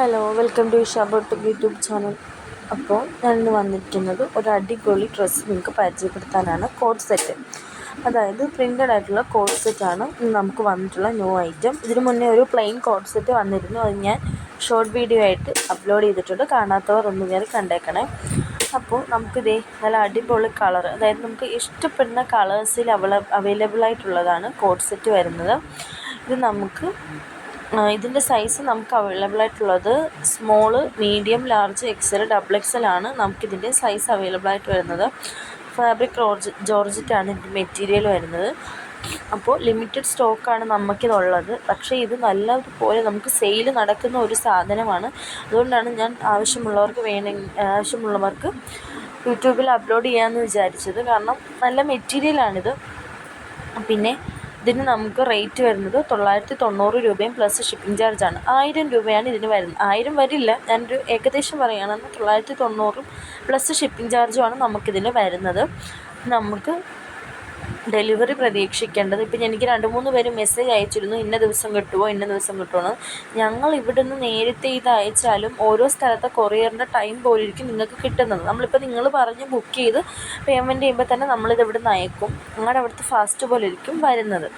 Hello welcome to ഇഷാബോട്ട് YouTube channel അപ്പോൾ ഞാൻ ഇന്ന് വന്നിരിക്കുന്നത് ഒരു അടിപൊളി ഡ്രസ്സ് നിങ്ങൾക്ക് പരിചയപ്പെടുത്താനാണ് കോഡ് സെറ്റ് അതായത് പ്രിന്റഡ് ആയിട്ടുള്ള കോഡ് സെറ്റാണ് നമുക്ക് വന്നിട്ടുള്ള ന്യൂ ഐറ്റം ഇതിനു മുന്നേ ഒരു പ്ലെയിൻ കോഡ് സെറ്റ് വന്നിരുന്നു. അത് ഞാൻ ഷോർട്ട് വീഡിയോ ആയിട്ട് അപ്ലോഡ് ചെയ്തിട്ടുണ്ട്. കാണാത്തവർ ഒന്ന് കയറി കണ്ടേക്കണേ. അപ്പോൾ നമുക്കിതേ നല്ല അടിപൊളി കളർ അതായത് നമുക്ക് ഇഷ്ടപ്പെടുന്ന കളേഴ്സിൽ അവൈല അവൈലബിൾ ആയിട്ടുള്ളതാണ് കോഡ് സെറ്റ് വരുന്നത്. ഇത് നമുക്ക് ഇതിന്റെ സൈസ് നമുക്ക് അവൈലബിൾ ആയിട്ടുള്ളത് small medium large XL double XL ആണ് നമുക്കിതിന്റെ സൈസ് അവൈലബിൾ ആയിട്ട് വരുന്നത്. ഫാബ്രിക് ജോർജ് ജോർജറ്റാണ് ഇതിന്റെ മെറ്റീരിയൽ വരുന്നത്. അപ്പോൾ ലിമിറ്റഡ് സ്റ്റോക്കാണ് നമുക്കിതുള്ളത്. പക്ഷേ ഇത് നല്ലതുപോലെ നമുക്ക് സെയിൽ നടക്കുന്ന ഒരു സാധനമാണ്. അതുകൊണ്ടാണ് ഞാൻ ആവശ്യമുള്ളവർക്ക് വേണമെങ്കിൽ ആവശ്യമുള്ളവർക്ക് യൂട്യൂബിൽ അപ്ലോഡ് ചെയ്യാമെന്ന് വിചാരിച്ചത്. കാരണം നല്ല മെറ്റീരിയലാണിത് പിന്നെ ഇതിന് നമുക്ക് റേറ്റ് വരുന്നത് തൊള്ളായിരത്തി തൊണ്ണൂറ് രൂപയും പ്ലസ് ഷിപ്പിംഗ് ചാർജാണ് ആയിരം രൂപയാണ് ഇതിന് വരുന്നത്. ആയിരം വരില്ല. ഞാനൊരു ഏകദേശം പറയുകയാണെന്ന് തൊള്ളായിരത്തി തൊണ്ണൂറും പ്ലസ് ഷിപ്പിംഗ് ചാർജുമാണ് നമുക്കിതിന് വരുന്നത്. നമുക്ക് ഡെലിവറി പ്രതീക്ഷിക്കേണ്ടത്. ഇപ്പം എനിക്ക് രണ്ട് മൂന്ന് പേര് മെസ്സേജ് അയച്ചിരുന്നു ഇന്ന ദിവസം കിട്ടുമോ ഇന്ന ദിവസം കിട്ടുമോ ഞങ്ങൾ ഇവിടുന്ന് നേരത്തെ ഇത് അയച്ചാലും ഓരോ സ്ഥലത്തെ കൊറിയറിന്റെ ടൈം പോലിരിക്കും നിങ്ങൾക്ക് കിട്ടുന്നത്. നമ്മളിപ്പോൾ നിങ്ങൾ പറഞ്ഞ് ബുക്ക് ചെയ്ത് പേയ്മെന്റ് ചെയ്യുമ്പോൾ തന്നെ നമ്മളിത് ഇവിടുന്ന് അയക്കും. നിങ്ങളുടെ അവിടുത്തെ ഫാസ്റ്റ് പോലെ ഇരിക്കും വരുന്നത്.